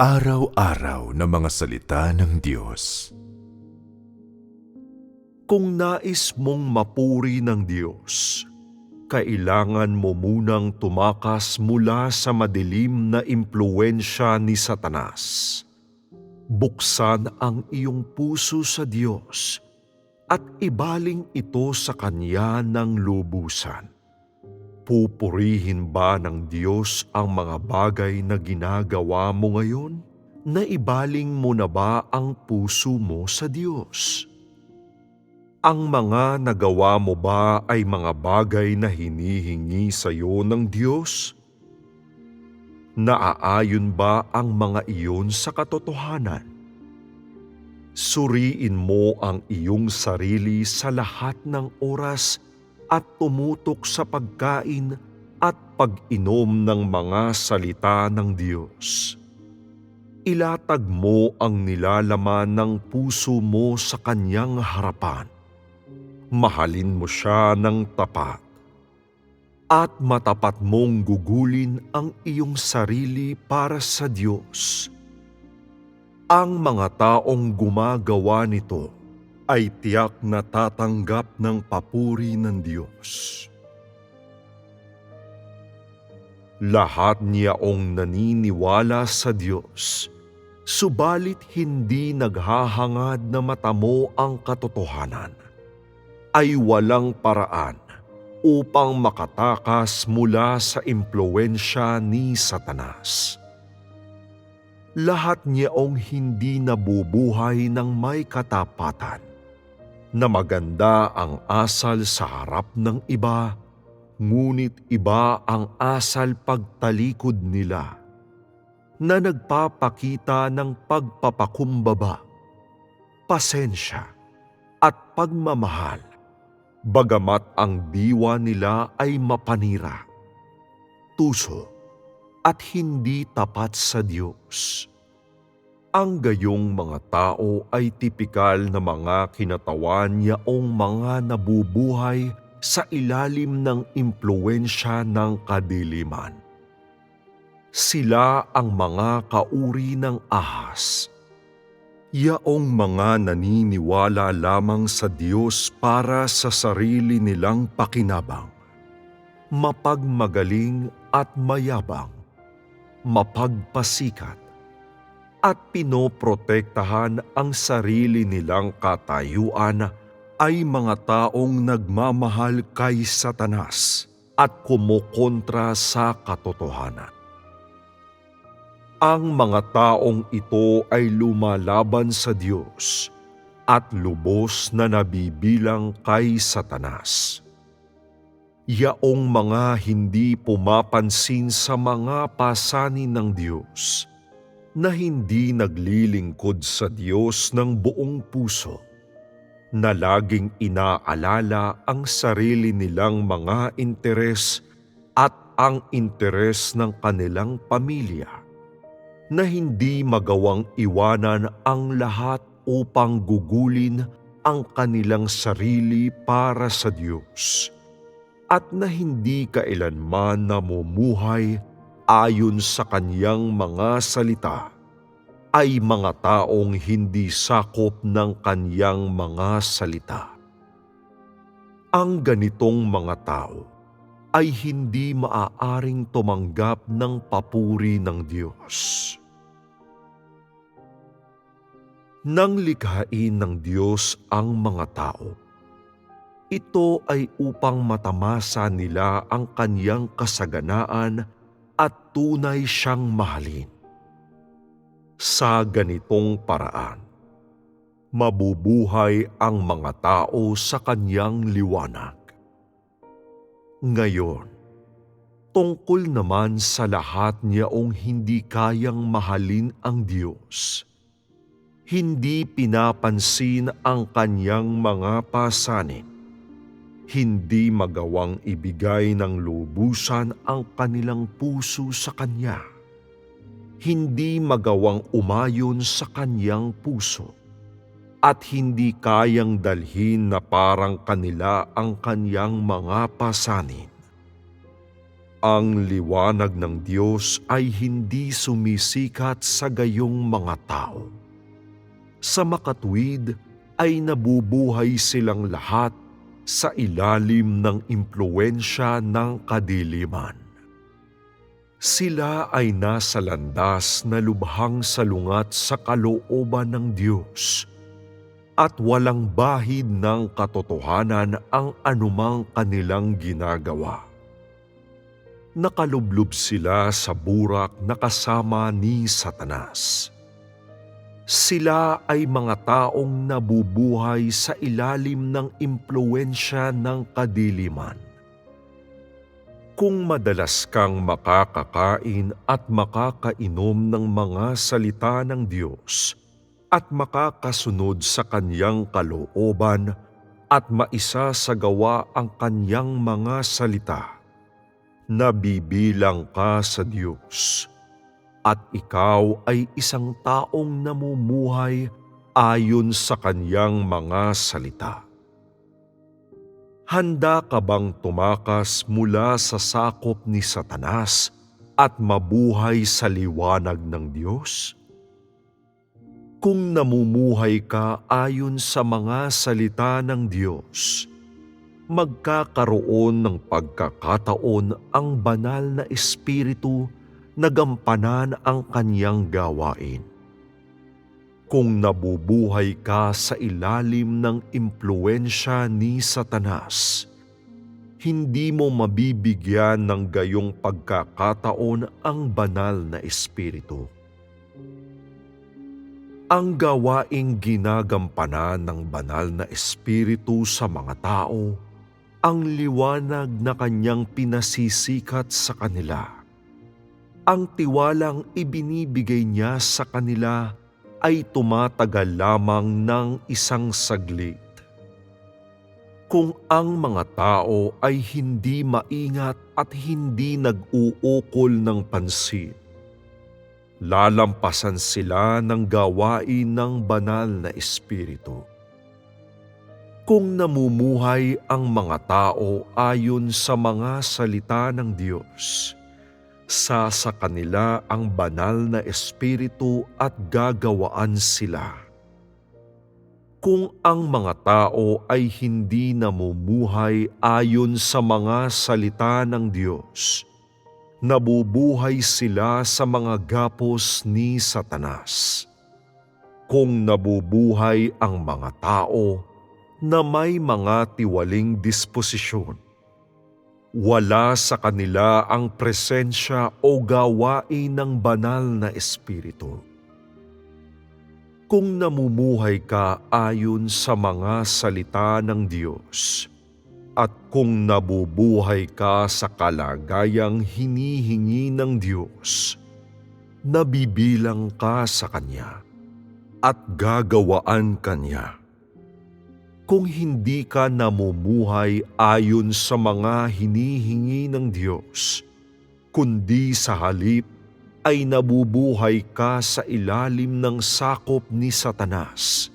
Pang-araw-araw na mga salita ng Diyos. Kung nais mong mapuri ng Diyos, kailangan mo munang tumakas mula sa madilim na impluensya ni Satanas. Buksan ang iyong puso sa Diyos at ibaling ito sa Kanya ng lubusan. Pupurihin ba ng Diyos ang mga bagay na ginagawa mo ngayon? Naibaling mo na ba ang puso mo sa Diyos? Ang mga nagawa mo ba ay mga bagay na hinihingi sa iyo ng Diyos? Naaayon ba ang mga iyon sa katotohanan? Suriin mo ang iyong sarili sa lahat ng oras at tumutok sa pagkain at pag-inom ng mga salita ng Diyos. Ilatag mo ang nilalaman ng puso mo sa Kanyang harapan. Mahalin mo siya ng tapat. At matapat mong gugulin ang iyong sarili para sa Diyos. Ang mga taong gumagawa nito ay tiyak na tatanggap ng papuri ng Diyos. Lahat niyaong naniniwala sa Diyos, subalit hindi naghahangad na matamo ang katotohanan, ay walang paraan upang makatakas mula sa impluensya ni Satanas. Lahat niyaong hindi nabubuhay ng may katapatan na maganda ang asal sa harap ng iba, ngunit iba ang asal pagtalikod nila na nagpapakita ng pagpapakumbaba, pasensya at pagmamahal, bagamat ang diwa nila ay mapanira, tuso at hindi tapat sa Diyos. Ang gayong mga tao ay tipikal na mga kinatawan yaong mga nabubuhay sa ilalim ng impluensya ng kadiliman. Sila ang mga kauri ng ahas. Yaong mga naniniwala lamang sa Diyos para sa sarili nilang pakinabang. Mapagmagaling at mayabang. Mapagpasikat at pinoprotektahan ang sarili nilang katayuan ay mga taong nagmamahal kay Satanas at kumukontra sa katotohanan. Ang mga taong ito ay lumalaban sa Diyos at lubos na nabibilang kay Satanas. Yaong mga hindi pumapansin sa mga pasanin ng Diyos – na hindi naglilingkod sa Diyos ng buong puso, na laging inaalala ang sarili nilang mga interes at ang interes ng kanilang pamilya, na hindi magawang iwanan ang lahat upang gugulin ang kanilang sarili para sa Diyos, at na hindi kailanman namumuhay ayon sa kanyang mga salita ay mga taong hindi sakop ng kanyang mga salita. Ang ganitong mga tao ay hindi maaaring tumanggap ng papuri ng Diyos. Nang likhain ng Diyos ang mga tao, ito ay upang matamasa nila ang kanyang kasaganaan at tunay siyang mahalin. Sa ganitong paraan, mabubuhay ang mga tao sa kanyang liwanag. Ngayon, tungkol naman sa lahat niyaong hindi kayang mahalin ang Diyos, hindi pinapansin ang kanyang mga pasanin hindi magawang ibigay ng lubusan ang kanilang puso sa Kanya. Hindi magawang umayon sa Kanyang puso at hindi kayang dalhin na parang kanila ang Kanyang mga pasanin. Ang liwanag ng Diyos ay hindi sumisikat sa gayong mga tao. Sa makatwid ay nabubuhay silang lahat sa ilalim ng impluensya ng kadiliman. Sila ay nasa landas na lubhang salungat sa kalooban ng Diyos at walang bahid ng katotohanan ang anumang kanilang ginagawa. Nakalublob sila sa burak na kasama ni Satanas. Sila ay mga taong nabubuhay sa ilalim ng impluensya ng kadiliman. Kung madalas kang makakakain at makakainom ng mga salita ng Diyos at makakasunod sa kanyang kalooban at maisa sa gawa ang kanyang mga salita, nabibilang ka sa Diyos at ikaw ay isang taong namumuhay ayon sa kanyang mga salita. Handa ka bang tumakas mula sa sakop ni Satanas at mabuhay sa liwanag ng Diyos? Kung namumuhay ka ayon sa mga salita ng Diyos, magkakaroon ng pagkakataon ang banal na Espiritu na gampanan ang kanyang gawain. Kung nabubuhay ka sa ilalim ng impluensya ni Satanas, hindi mo mabibigyan ng gayong pagkakataon ang banal na Espiritu. Ang gawaing ginagampanan ng banal na Espiritu sa mga tao, ang liwanag na kanyang pinasisikat sa kanila. Ang tiwalang ibinibigay niya sa kanila ay tumatagal lamang ng isang saglit. Kung ang mga tao ay hindi maingat at hindi nag-uukol ng pansin, lalampasan sila ng gawain ng banal na Espiritu. Kung namumuhay ang mga tao ayon sa mga salita ng Diyos, sa sa kanila ang banal na Espiritu at gagawaan sila. Kung ang mga tao ay hindi namumuhay ayon sa mga salita ng Diyos, nabubuhay sila sa mga gapos ni Satanas. Kung nabubuhay ang mga tao na may mga tiwaling disposisyon, wala sa kanila ang presensya o gawain ng banal na Espiritu. Kung namumuhay ka ayon sa mga salita ng Diyos, at kung nabubuhay ka sa kalagayang hinihingi ng Diyos, nabibilang ka sa Kanya at gagawaan Kanya. Kung hindi ka namumuhay ayon sa mga hinihingi ng Diyos, kundi sa halip ay nabubuhay ka sa ilalim ng sakop ni Satanas.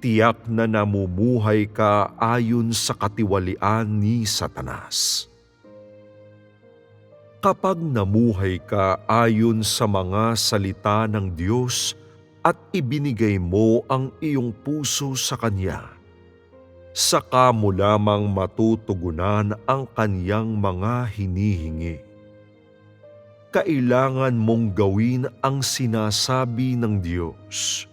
Tiyak na namumuhay ka ayon sa katiwalian ni Satanas. Kapag namuhay ka ayon sa mga salita ng Diyos at ibinigay mo ang iyong puso sa Kanya, saka mo lamang matutugunan ang Kanyang mga hinihingi kailangan mong gawin ang sinasabi ng Diyos.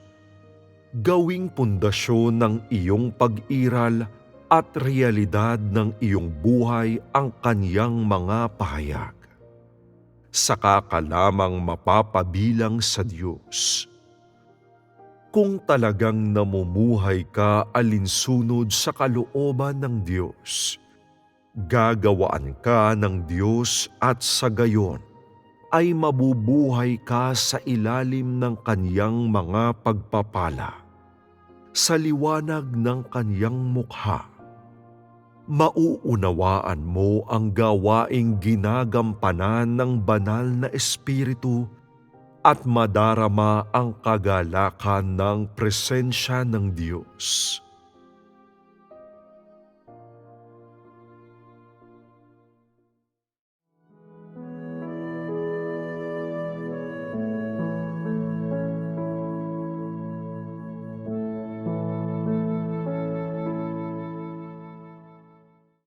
Gawing pundasyon ng iyong pag-iral at realidad ng iyong buhay ang kaniyang mga pahayag. Saka ka lamang mapapabilang sa Diyos. Kung talagang namumuhay ka alinsunod sa kalooban ng Diyos, gagawaan ka ng Diyos at sa gayon ay mabubuhay ka sa ilalim ng kanyang mga pagpapala, sa liwanag ng kanyang mukha. Mauunawaan mo ang gawaing ginagampanan ng banal na Espiritu at madarama ang kagalakan ng presensya ng Diyos.